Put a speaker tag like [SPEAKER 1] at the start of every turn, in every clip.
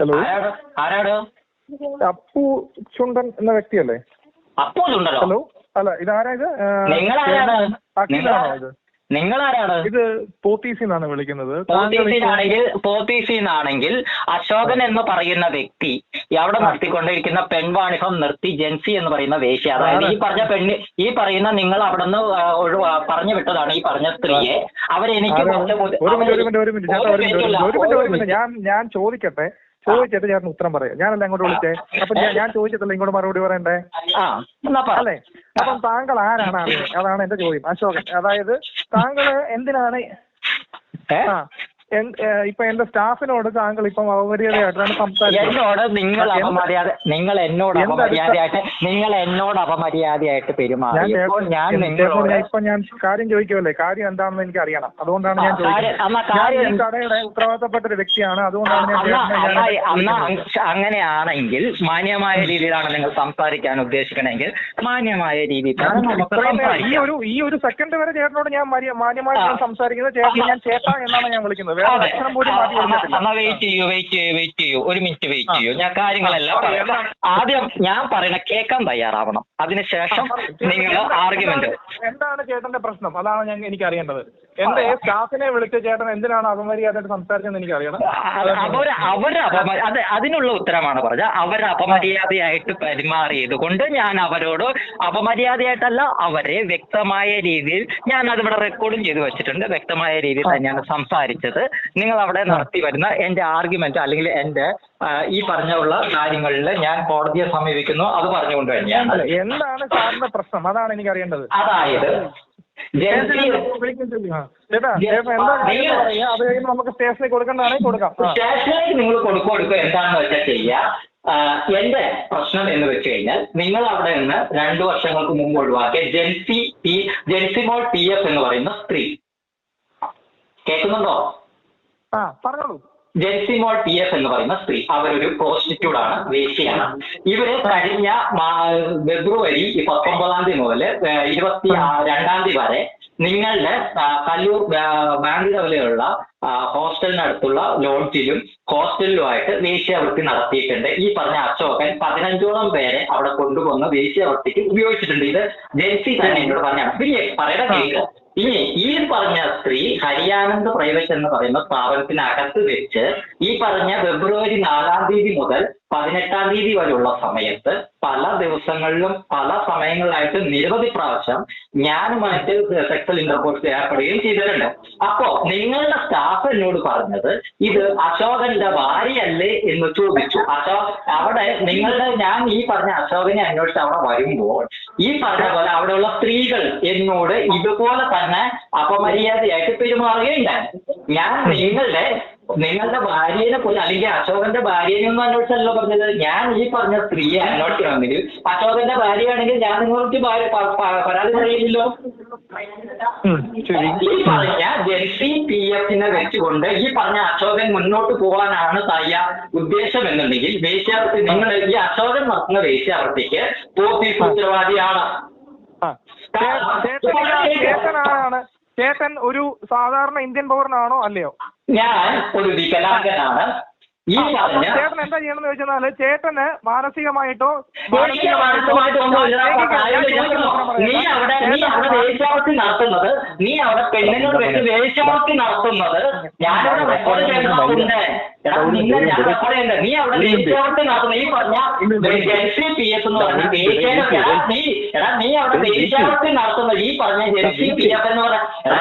[SPEAKER 1] Hello
[SPEAKER 2] ആരാടോ
[SPEAKER 1] Appu ചുണ്ടൻ എന്ന വ്യക്തിയല്ലേ? Hello അല്ല ഇതാരാ ഇത്? അഖിലാണോ ഇത്
[SPEAKER 2] നിങ്ങളാരാണ്?
[SPEAKER 1] ഇത് പോത്തീസിൽ നിന്നാണ് വിളിക്കുന്നത്.
[SPEAKER 2] പോത്തീസിനാണെങ്കിൽ പോത്തീസിനാണെങ്കിൽ അശോകൻ എന്ന് പറയുന്ന വ്യക്തി അവിടെ നിർത്തിക്കൊണ്ടിരിക്കുന്ന പെൺവാണിഭം നിർത്തി ജെൻസി എന്ന് പറയുന്ന വേശ്യ. അതായത് ഈ പറഞ്ഞ പെണ്ണ് ഈ പറയുന്ന നിങ്ങൾ അവിടെ നിന്ന് പറഞ്ഞു വിട്ടതാണ് ഈ പറഞ്ഞ സ്ത്രീയെ. അവരെനിക്ക്
[SPEAKER 1] ആരാണ്? ഞാൻ ഞാൻ ചോദിക്കട്ടെ. ചോദിച്ചിട്ട് ചേട്ടൻ ഉത്തരം പറയാം. ഞാനല്ല അങ്ങോട്ട് വിളിച്ചേ? അപ്പൊ ഞാൻ ചോദിച്ചിട്ടല്ല ഇങ്ങോട്ട് മറുപടി പറയണ്ടേ? അല്ലെ? അപ്പൊ താങ്കൾ ആരാണ്? അതാണ് എന്റെ ചോദ്യം. അശോകൻ. അതായത് താങ്കൾ എന്തിനാണ് ഇപ്പൊ എന്റെ സ്റ്റാഫിനോട് താങ്കൾ ഇപ്പം അപമര്യാദയായിട്ടാണ് സംസാരിക്കുന്നത്.
[SPEAKER 2] എന്നോട് നിങ്ങൾ അപമര്യാദ നിങ്ങൾ എന്നോട്
[SPEAKER 1] എന്ത്
[SPEAKER 2] അപമര്യാദയായിട്ട് നിങ്ങൾ എന്നോട് അപമര്യാദയായിട്ട് പെരുമാറി. ഇപ്പോൾ ഞാൻ നിങ്ങളോട്
[SPEAKER 1] ഇപ്പൊ ഞാൻ കാര്യം ചോദിക്കുമല്ലേ? കാര്യം എന്താണെന്ന് എനിക്ക് അറിയണം അതുകൊണ്ടാണ് ഞാൻ
[SPEAKER 2] ആ, കാര്യം-
[SPEAKER 1] ചോദിക്കുന്നത്
[SPEAKER 2] കാര്യം-
[SPEAKER 1] കടയുടെ ഉത്തരവാദിത്തപ്പെട്ട ഒരു വ്യക്തിയാണ്. അതുകൊണ്ടാണ് ഞാൻ
[SPEAKER 2] അന്ന
[SPEAKER 1] ചേട്ടനെ ഞാൻ
[SPEAKER 2] അന്ന
[SPEAKER 1] വിളിക്കുന്നത്.
[SPEAKER 2] അങ്ങനെയാണെങ്കിൽ മാന്യമായ രീതിയിലാണ് നിങ്ങൾ സംസാരിക്കാൻ ഉദ്ദേശിക്കണമെങ്കിൽ മാന്യമായ രീതിയിൽ
[SPEAKER 1] ഞാൻ
[SPEAKER 2] നമുക്ക്
[SPEAKER 1] ഇത്രയും നേരം ഈ
[SPEAKER 2] സംസാരിക്കാം.
[SPEAKER 1] ഒരു ഈ ഒരു സെക്കൻഡ് വരെ ചേട്ടനോട് ഞാൻ മര്യ- മാന്യമായി
[SPEAKER 2] ആ.
[SPEAKER 1] സംസാരിക്കുന്നത് ചേട്ടൻ ഞാൻ ചേട്ടാ എന്നാണ് ഞാൻ വിളിക്കുന്നത്.
[SPEAKER 2] എന്നാ- വെയിറ്റ് ചെയ്യൂ വെയിറ്റ് ചെയ്യൂ വെയിറ്റ് ചെയ്യൂ ഒരു മിനിറ്റ് വെയിറ്റ് ചെയ്യൂ ഞാൻ കാര്യങ്ങളെല്ലാം പറയാം ആദ്യം ഞാൻ പറയണ കേൾക്കാൻ തയ്യാറാവണം അതിനുശേഷം നിങ്ങൾ ആർഗ്യുമെന്റ്
[SPEAKER 1] എന്താണ് ചേട്ടന്റെ പ്രശ്നം? അതാണ് ഞാൻ എനിക്ക് അറിയേണ്ടത് എന്റെ സ്റ്റാഫിനെ വിളിച്ച് ചേട്ടൻ എന്തിനാണ് അപമര്യാദയായിട്ട് സംസാരിച്ചതെന്ന് എനിക്ക് അറിയണം
[SPEAKER 2] അവർ അവർ അതെ അത് അതിനുള്ള ഉത്തരമാണ് പറഞ്ഞത്. അവർ അപമര്യാദയായിട്ട് പെരുമാറിയത് കൊണ്ട് ഞാൻ അവരോട് അപമര്യാദയായിട്ടല്ല അവരെ വ്യക്തമായ രീതിയിൽ ഞാൻ അതിവിടെ റെക്കോർഡും ചെയ്തു വെച്ചിട്ടുണ്ട്. വ്യക്തമായ രീതിയിൽ തന്നെയാണ് സംസാരിച്ചത്. നിങ്ങൾ അവിടെ നടത്തി വരുന്ന എന്റെ ആർഗ്യുമെന്റ് അല്ലെങ്കിൽ എന്റെ ഈ പറഞ്ഞുള്ള കാര്യങ്ങളിൽ ഞാൻ കോടതിയെ സമീപിക്കുന്നു. അത് പറഞ്ഞുകൊണ്ട് തന്നെയാണ്.
[SPEAKER 1] എന്താണ് സാറിന്റെ പ്രശ്നം? അതാണ് എനിക്ക് അറിയേണ്ടത്
[SPEAKER 2] അതായത്
[SPEAKER 1] നമുക്ക് സ്റ്റേഷനിൽ കൊടുക്കേണ്ടതാണെങ്കിൽ കൊടുക്കാം.
[SPEAKER 2] സ്റ്റേഷനിലേക്ക് നിങ്ങൾ കൊടുക്കുക കൊടുക്കുക എന്താണെന്ന് വെച്ചാൽ ചെയ്യാ? എന്റെ പ്രശ്നം എന്ന് വെച്ച് കഴിഞ്ഞാൽ നിങ്ങൾ അവിടെ നിന്ന് രണ്ടു വർഷങ്ങൾക്ക് മുമ്പ് ഒഴിവാക്കിയ Jency P Jencymol P F എന്ന് പറയുന്ന സ്ത്രീ. കേൾക്കുന്നുണ്ടോ?
[SPEAKER 1] ആ പറഞ്ഞോളൂ.
[SPEAKER 2] ജെൻസിമോൾ പി എഫ് എന്ന് പറയുന്ന സ്ത്രീ. അവരൊരു പ്രോസ്റ്റിറ്റ്യൂട്ട് ആണ് വേശ്യയാണ്. ഇവർ കഴിഞ്ഞ ഫെബ്രുവരി പത്തൊമ്പതാം തീയതി മുതൽ ഇരുപത്തി രണ്ടാം തീയതി വരെ നിങ്ങളുടെ കല്ലൂർ ബാ- ബാങ്ക് ലെവലിലുള്ള ആ, ഹോസ്റ്റലിനടുത്തുള്ള ലോഡ്ജിലും ഹോസ്റ്റലിലുമായിട്ട് വേശ്യാവൃത്തി നടത്തിയിട്ടുണ്ട്. ഈ പറഞ്ഞ അശോകൻ പതിനഞ്ചോളം പേരെ അവിടെ കൊണ്ടുവന്ന് ദേശീയവൃത്തിക്ക് ഉപയോഗിച്ചിട്ടുണ്ട്. ഇത് ജെൻസി തന്നെ എന്നോട് പറഞ്ഞാണ്. പിന്നെ പറയണ കേക്ക് ഇനി ഈ പറഞ്ഞ സ്ത്രീ ഹരിയാനന്ദ് പ്രൈവറ്റ് എന്ന് പറയുന്ന സ്ഥാപനത്തിനകത്ത് വെച്ച് ഈ പറഞ്ഞ ഫെബ്രുവരി നാലാം തീയതി മുതൽ പതിനെട്ടാം തീയതി വരെയുള്ള സമയത്ത് പല ദിവസങ്ങളിലും പല സമയങ്ങളിലായിട്ട് നിരവധി പ്രാവശ്യം ഞാനുമായിട്ട് സെക്സൽ ഇന്റർകോഴ്സ് ഏർപ്പെടുകയും ചെയ്തിട്ടുണ്ട്. അപ്പോ നിങ്ങളുടെ സ്റ്റാഫ് എന്നോട് പറഞ്ഞത് ഇത് അശോകന്റെ ഭാര്യയല്ലേ എന്ന് ചോദിച്ചു. അശോക് അവിടെ നിങ്ങളുടെ ഞാൻ ഈ പറഞ്ഞ അശോകനെ അന്വേഷിച്ച് അവിടെ വരുമ്പോൾ ഈ പറഞ്ഞ പോലെ അവിടെയുള്ള സ്ത്രീകൾ എന്നോട് ഇതുപോലെ തന്നെ അപമര്യാദയായിട്ട് പെരുമാറുകയുണ്ടായി ഞാൻ നിങ്ങളുടെ നിങ്ങളുടെ ഭാര്യനെ പോലും അല്ലെങ്കിൽ അശോകന്റെ ഭാര്യനെ ഒന്നും അന്വേഷിച്ചല്ലോ പറഞ്ഞത്. ഞാൻ ഈ പറഞ്ഞ സ്ത്രീയെ അന്വേഷിക്കണമെങ്കിൽ അശോകന്റെ ഭാര്യയാണെങ്കിൽ ഞാൻ നിങ്ങൾക്ക് പരാതി പറയില്ലല്ലോ. ഈ പറഞ്ഞ ജെൻസി പി എഫിനെ വെച്ചുകൊണ്ട് ഈ പറഞ്ഞ അശോകൻ മുന്നോട്ട് പോകാനാണ് തയ്യ ഉദ്ദേശം എന്നുണ്ടെങ്കിൽ വേശ്യാവൃത്തി നിങ്ങൾ ഈ അശോകൻ നടത്തുന്ന വേശ്യാവൃത്തിക്ക് പോലീസ് ഉത്തരവാദിയാണ്.
[SPEAKER 1] ചേട്ടൻ ഒരു സാധാരണ ഇന്ത്യൻ പൗരനാണോ അല്ലയോ?
[SPEAKER 2] ഞാൻ ഒരു വികലാംഗനാണ്.
[SPEAKER 1] ചേട്ടൻ എന്താ ചെയ്യണമെന്ന് ചോദിച്ചാൽ ചേട്ടന് മാനസികമായിട്ടോ.
[SPEAKER 2] നീ അവിടെ നീ അവിടെ വേശ്യാവൃത്തി നടത്തുന്നത്. നീ അവിടെ പെണ്ണിനോട് വെച്ച് വേശ്യാവൃത്തി നടത്തുന്നത്. ഞാനവിടെ റെക്കോർഡ് ചെയ്യുന്നുണ്ട് നീ അവിടെ വേശ്യാവൃത്തി നടത്തുന്ന ഈ പറഞ്ഞ ജെൻസി പി എഫ് എന്ന് പറഞ്ഞ നീ എടാ നീ അവിടെ വേശ്യാവൃത്തി നടത്തുന്ന ഈ പറഞ്ഞ ജെൻസി പി എഫ് എന്ന് പറഞ്ഞ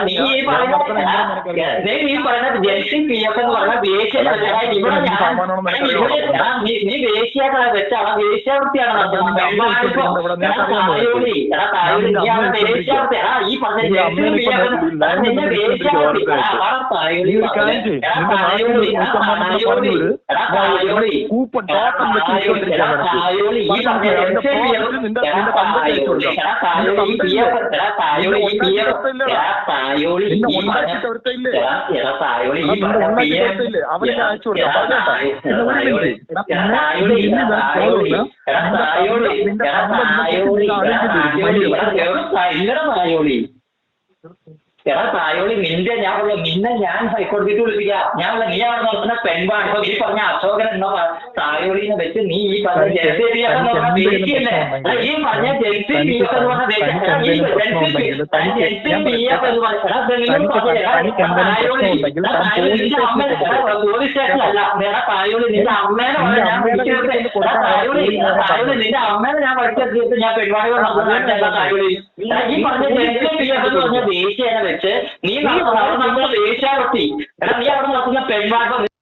[SPEAKER 2] നീ ഈ പറഞ്ഞ നീ ഈ എസ് സി പി എഫ് എന്ന് പറഞ്ഞ വേശ്യനെ ഇവിടെ ഞാൻ ഇവിടെ എടാ നീ വേശ്യകളെ വെച്ചാണ് വേശ്യാവൃത്തിയാണ്
[SPEAKER 1] കൂപ്പൺ ടോക്കൺ? അവനെ ഞാൻ അയച്ചു കൊടുക്കാം.
[SPEAKER 2] എടാ
[SPEAKER 1] പറഞ്ഞേട്ടാ.
[SPEAKER 2] തായോളി
[SPEAKER 1] എടാ,
[SPEAKER 2] തായോളി
[SPEAKER 1] നിന്റെ
[SPEAKER 2] ഞാൻ നിന്നെ ഞാൻ ഹൈക്കോടതിക്ക് വിളിപ്പിക്കാം. ഞാൻ പറഞ്ഞ നീ അവിടെ നടത്തുന്ന പെൺപാണ് ഇപ്പൊ നീ പറഞ്ഞ അശോകൻ എന്നോ തായോളിനെ വെച്ച് നീ ഈ പറഞ്ഞ
[SPEAKER 1] എന്തെങ്കിലും
[SPEAKER 2] ഈ പറഞ്ഞ എഫ് എന്ന് ദേശീയ നിന്റെ അമ്മേനെ ഞാൻ
[SPEAKER 1] അമ്മേനെ
[SPEAKER 2] ഞാൻ എടാ, ഈ പറഞ്ഞ ജെൻസി എന്ന് പറഞ്ഞ ദേശീയനെ വെച്ച് നീ അവിടെ നടത്തുന്ന എടാ നീ അവിടെ നടത്തുന്ന പെൺവാഴ്ച